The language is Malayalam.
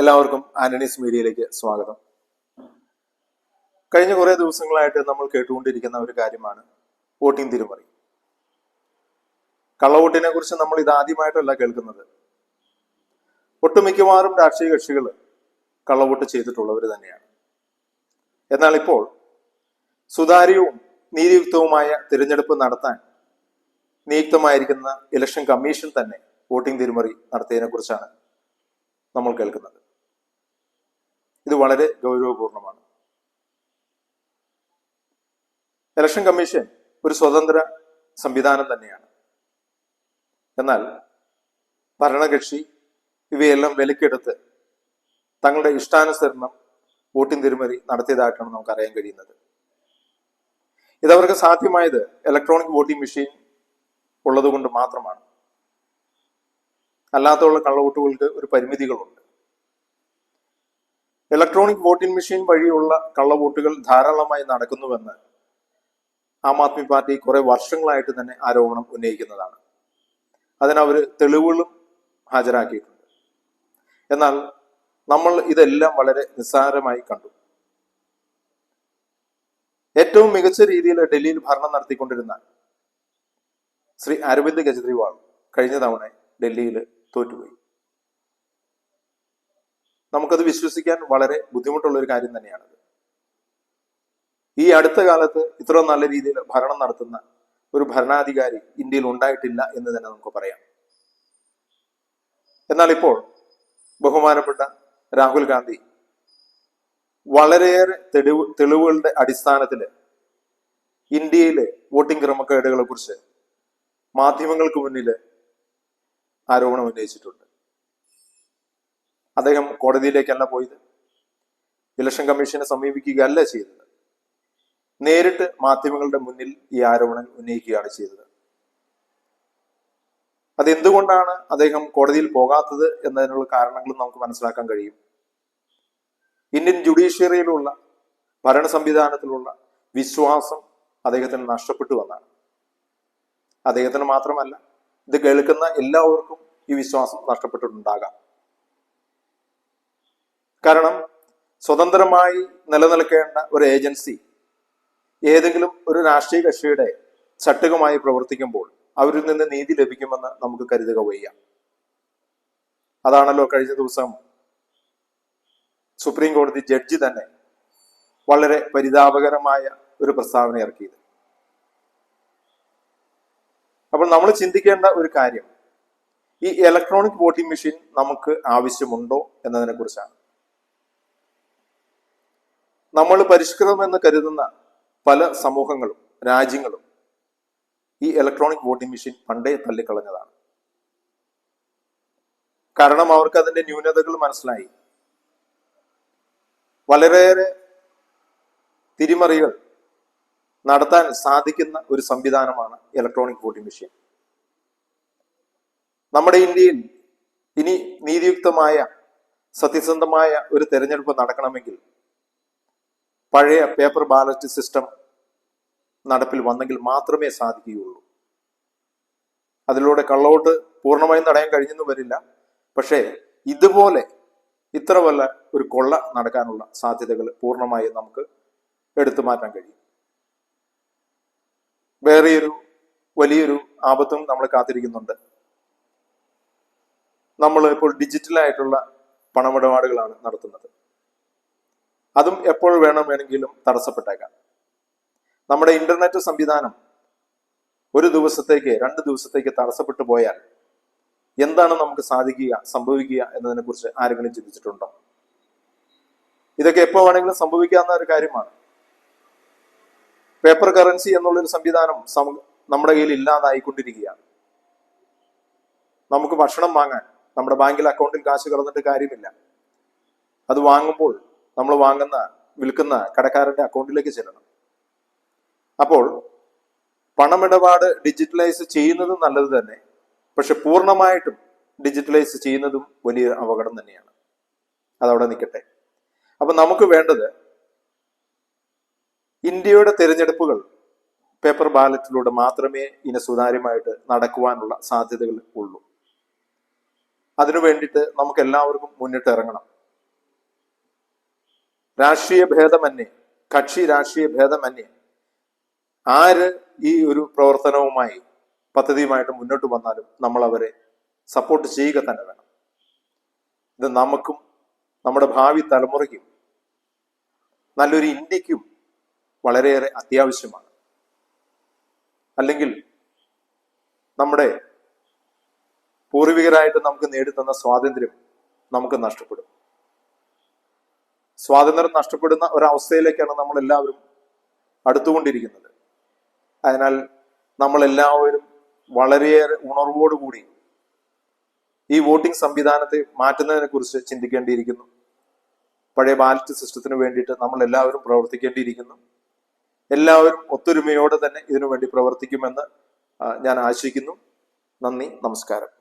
എല്ലാവർക്കും ആന്റണീസ് മീഡിയയിലേക്ക് സ്വാഗതം. കഴിഞ്ഞ കുറേ ദിവസങ്ങളായിട്ട് നമ്മൾ കേട്ടുകൊണ്ടിരിക്കുന്ന ഒരു കാര്യമാണ് വോട്ടിംഗ് തിരുമറി. കള്ളവോട്ടിനെ കുറിച്ച് നമ്മൾ ഇത് ആദ്യമായിട്ടല്ല കേൾക്കുന്നത്. ഒട്ടുമിക്കവാറും രാഷ്ട്രീയ കക്ഷികൾ കള്ളവോട്ട് ചെയ്തിട്ടുള്ളവർ തന്നെയാണ്. എന്നാൽ ഇപ്പോൾ സുതാര്യവും നീതിയുക്തവുമായ തിരഞ്ഞെടുപ്പ് നടത്താൻ നിയുക്തമായിരിക്കുന്ന ഇലക്ഷൻ കമ്മീഷൻ തന്നെ വോട്ടിംഗ് തിരുമറി നടത്തിയതിനെ കുറിച്ചാണ് നമ്മൾ കേൾക്കുന്നത്. ഇത് വളരെ ഗൗരവപൂർണമാണ്. ഇലക്ഷൻ കമ്മീഷൻ ഒരു സ്വതന്ത്ര സംവിധാനം തന്നെയാണ്. എന്നാൽ ഭരണകക്ഷി ഇവയെല്ലാം വിലക്കെടുത്ത് തങ്ങളുടെ ഇഷ്ടാനുസരണം വോട്ടിംഗ് തിരിമറി നടത്തിയതായിട്ടാണ് നമുക്ക് അറിയാൻ കഴിയുന്നത് ഇതവർക്ക് സാധ്യമായത് ഇലക്ട്രോണിക് വോട്ടിംഗ് മെഷീൻ ഉള്ളതുകൊണ്ട് മാത്രമാണ്. അല്ലാത്തുള്ള കള്ളവോട്ടുകൾക്ക് ഒരു പരിമിതികളുണ്ട്. ഇലക്ട്രോണിക് വോട്ടിംഗ് മെഷീൻ വഴിയുള്ള കള്ളവോട്ടുകൾ ധാരാളമായി നടക്കുന്നുവെന്ന് ആം ആദ്മി പാർട്ടി കുറെ വർഷങ്ങളായിട്ട് തന്നെ ആരോപണം ഉന്നയിക്കുന്നതാണ്. അതിനവർ തെളിവുകളും ഹാജരാക്കിയിട്ടുണ്ട്. എന്നാൽ നമ്മൾ ഇതെല്ലാം വളരെ നിസ്സാരമായി കണ്ടു. ഏറ്റവും മികച്ച രീതിയിൽ ഡൽഹിയിൽ ഭരണം നടത്തിക്കൊണ്ടിരുന്ന ശ്രീ അരവിന്ദ് കെജ്രിവാൾ കഴിഞ്ഞ തവണ ഡൽഹിയിൽ തോറ്റുപോയി. നമുക്കത് വിശ്വസിക്കാൻ വളരെ ബുദ്ധിമുട്ടുള്ള ഒരു കാര്യം തന്നെയാണത്. ഈ അടുത്ത കാലത്ത് ഇത്ര നല്ല രീതിയിൽ ഭരണം നടത്തുന്ന ഒരു ഭരണാധികാരി ഇന്ത്യയിൽ ഉണ്ടായിട്ടില്ല എന്ന് തന്നെ നമുക്ക് പറയാം. എന്നാൽ ഇപ്പോൾ ബഹുമാനപ്പെട്ട രാഹുൽ ഗാന്ധി വളരെയേറെ തെളിവ് തെളിവുകളുടെ അടിസ്ഥാനത്തിൽ ഇന്ത്യയിലെ വോട്ടിംഗ് ക്രമക്കേടുകളെ കുറിച്ച് മാധ്യമങ്ങൾക്ക് മുന്നിൽ ആരോപണം ഉന്നയിച്ചിട്ടുണ്ട്. അദ്ദേഹം കോടതിയിലേക്കല്ല പോയത്. ഇലക്ഷൻ കമ്മീഷനെ സമീപിക്കുകയല്ല ചെയ്തത്. നേരിട്ട് മാധ്യമങ്ങളുടെ മുന്നിൽ ഈ ആരോപണം ഉന്നയിക്കുകയാണ് ചെയ്തത്. അതെന്തുകൊണ്ടാണ് അദ്ദേഹം കോടതിയിൽ പോകാത്തത് എന്നതിനുള്ള കാരണങ്ങളും നമുക്ക് മനസ്സിലാക്കാൻ കഴിയും. ഇന്ത്യൻ ജുഡീഷ്യറിയിലുള്ള ഭരണ സംവിധാനത്തിലുള്ള വിശ്വാസം അദ്ദേഹത്തിന് നഷ്ടപ്പെട്ടു വന്നാണ് അദ്ദേഹത്തിന് മാത്രമല്ല ഇത് കേൾക്കുന്ന എല്ലാവർക്കും ഈ വിശ്വാസം നഷ്ടപ്പെട്ടിട്ടുണ്ടാകാം. കാരണം സ്വതന്ത്രമായി നിലനിൽക്കേണ്ട ഒരു ഏജൻസി ഏതെങ്കിലും ഒരു രാഷ്ട്രീയ കക്ഷിയുടെ ചട്ടുകമായി പ്രവർത്തിക്കുമ്പോൾ അവരിൽ നിന്ന് നീതി ലഭിക്കുമെന്ന് നമുക്ക് കരുതുക വയ്യ. അതാണല്ലോ കഴിഞ്ഞ ദിവസം സുപ്രീം കോടതി ജഡ്ജി തന്നെ വളരെ പരിതാപകരമായ ഒരു പ്രസ്താവന ഇറക്കിയത്. അപ്പോൾ നമ്മൾ ചിന്തിക്കേണ്ട ഒരു കാര്യം ഈ ഇലക്ട്രോണിക് വോട്ടിംഗ് മെഷീൻ നമുക്ക് ആവശ്യമുണ്ടോ എന്നതിനെ കുറിച്ചാണ് നമ്മൾ പരിഷ്കൃതം എന്ന് കരുതുന്ന പല സമൂഹങ്ങളും രാജ്യങ്ങളും ഈ ഇലക്ട്രോണിക് വോട്ടിംഗ് മെഷീൻ പണ്ടേ തള്ളിക്കളഞ്ഞതാണ്. കാരണം അവർക്ക് അതിന്റെ ന്യൂനതകൾ മനസ്സിലായി. വളരെയേറെ തിരിമറികൾ നടത്താൻ സാധിക്കുന്ന ഒരു സംവിധാനമാണ് ഇലക്ട്രോണിക് വോട്ടിംഗ് മെഷീൻ നമ്മുടെ ഇന്ത്യയിൽ ഇനി നീതിയുക്തമായ സത്യസന്ധമായ ഒരു തെരഞ്ഞെടുപ്പ് നടക്കണമെങ്കിൽ പഴയ പേപ്പർ ബാലറ്റ് സിസ്റ്റം നടപ്പിൽ വന്നെങ്കിൽ മാത്രമേ സാധിക്കുകയുള്ളൂ. അതിലൂടെ കള്ളവോട്ട് പൂർണമായും തടയാൻ കഴിഞ്ഞെന്ന് വരില്ല. പക്ഷേ ഇതുപോലെ ഇത്ര വല്ല ഒരു കൊള്ള നടക്കാനുള്ള സാധ്യതകൾ പൂർണമായും നമുക്ക് എടുത്തു മാറ്റാൻ കഴിയും. വേറെയൊരു വലിയൊരു ആപത്തും നമ്മൾ കാത്തിരിക്കുന്നുണ്ട്. നമ്മൾ ഇപ്പോൾ ഡിജിറ്റലായിട്ടുള്ള പണമിടപാടുകളാണ് നടത്തുന്നത്. അതും എപ്പോൾ വേണം വേണമെങ്കിലും തടസ്സപ്പെട്ടേക്കാം. നമ്മുടെ ഇന്റർനെറ്റ് സംവിധാനം ഒരു ദിവസത്തേക്ക് രണ്ട് ദിവസത്തേക്ക് തടസ്സപ്പെട്ടു പോയാൽ എന്താണ് നമുക്ക് സാധിക്കുക സംഭവിക്കുക എന്നതിനെ കുറിച്ച് ആരെങ്കിലും ചിന്തിച്ചിട്ടുണ്ടോ? ഇതൊക്കെ എപ്പോ വേണമെങ്കിലും സംഭവിക്കാവുന്ന ഒരു കാര്യമാണ്. പേപ്പർ കറൻസി എന്നുള്ളൊരു സംവിധാനം നമ്മുടെ കയ്യിൽ ഇല്ലാതായിക്കൊണ്ടിരിക്കുകയാണ്. നമുക്ക് ഭക്ഷണം വാങ്ങാൻ നമ്മുടെ ബാങ്കിൽ അക്കൗണ്ടിൽ കാശ് കിടന്നിട്ട് കാര്യമില്ല. അത് വാങ്ങുമ്പോൾ നമ്മൾ വാങ്ങുന്ന വിൽക്കുന്ന കടക്കാരന്റെ അക്കൗണ്ടിലേക്ക് ചെല്ലണം. അപ്പോൾ പണമിടപാട് ഡിജിറ്റലൈസ് ചെയ്യുന്നതും നല്ലത് തന്നെ പക്ഷെ പൂർണമായിട്ടും ഡിജിറ്റലൈസ് ചെയ്യുന്നതും വലിയ അപകടം തന്നെയാണ്. അതവിടെ നിൽക്കട്ടെ. അപ്പൊ നമുക്ക് വേണ്ടത് ഇന്ത്യയുടെ തിരഞ്ഞെടുപ്പുകൾ പേപ്പർ ബാലറ്റിലൂടെ മാത്രമേ ഇനി സുതാര്യമായിട്ട് നടക്കുവാനുള്ള സാധ്യതകൾ ഉള്ളൂ. അതിനു വേണ്ടിയിട്ട് നമുക്ക് എല്ലാവർക്കും മുന്നിട്ട് ഇറങ്ങണം. രാഷ്ട്രീയ ഭേദമന്യേ കക്ഷി രാഷ്ട്രീയ ഭേദമന്യേ ആര് ഈ ഒരു പ്രവർത്തനവുമായി പദ്ധതിയുമായിട്ട് മുന്നോട്ട് വന്നാലും നമ്മൾ അവരെ സപ്പോർട്ട് ചെയ്യുക തന്നെ വേണം. ഇത് നമുക്കും നമ്മുടെ ഭാവി തലമുറയ്ക്കും നല്ലൊരു ഇന്ത്യക്കും വളരെയേറെ അത്യാവശ്യമാണ്. അല്ലെങ്കിൽ നമ്മുടെ പൂർവികരായിട്ട് നമുക്ക് നേടിത്തന്ന സ്വാതന്ത്ര്യം നമുക്ക് നഷ്ടപ്പെടും. സ്വാതന്ത്ര്യം നഷ്ടപ്പെടുന്ന ഒരവസ്ഥയിലേക്കാണ് നമ്മൾ എല്ലാവരും അടുത്തുകൊണ്ടിരിക്കുന്നത്. അതിനാൽ നമ്മളെല്ലാവരും വളരെയേറെ ഉണർവോടുകൂടി ഈ വോട്ടിംഗ് സംവിധാനത്തെ മാറ്റുന്നതിനെ കുറിച്ച് ചിന്തിക്കേണ്ടിയിരിക്കുന്നു. പഴയ ബാലറ്റ് സിസ്റ്റത്തിന് വേണ്ടിയിട്ട് നമ്മൾ എല്ലാവരും പ്രവർത്തിക്കേണ്ടിയിരിക്കുന്നു. എല്ലാവരും ഒത്തൊരുമയോടെ തന്നെ ഇതിനുവേണ്ടി പ്രവർത്തിക്കുമെന്ന് ഞാൻ ആശിക്കുന്നു. നന്ദി നമസ്കാരം.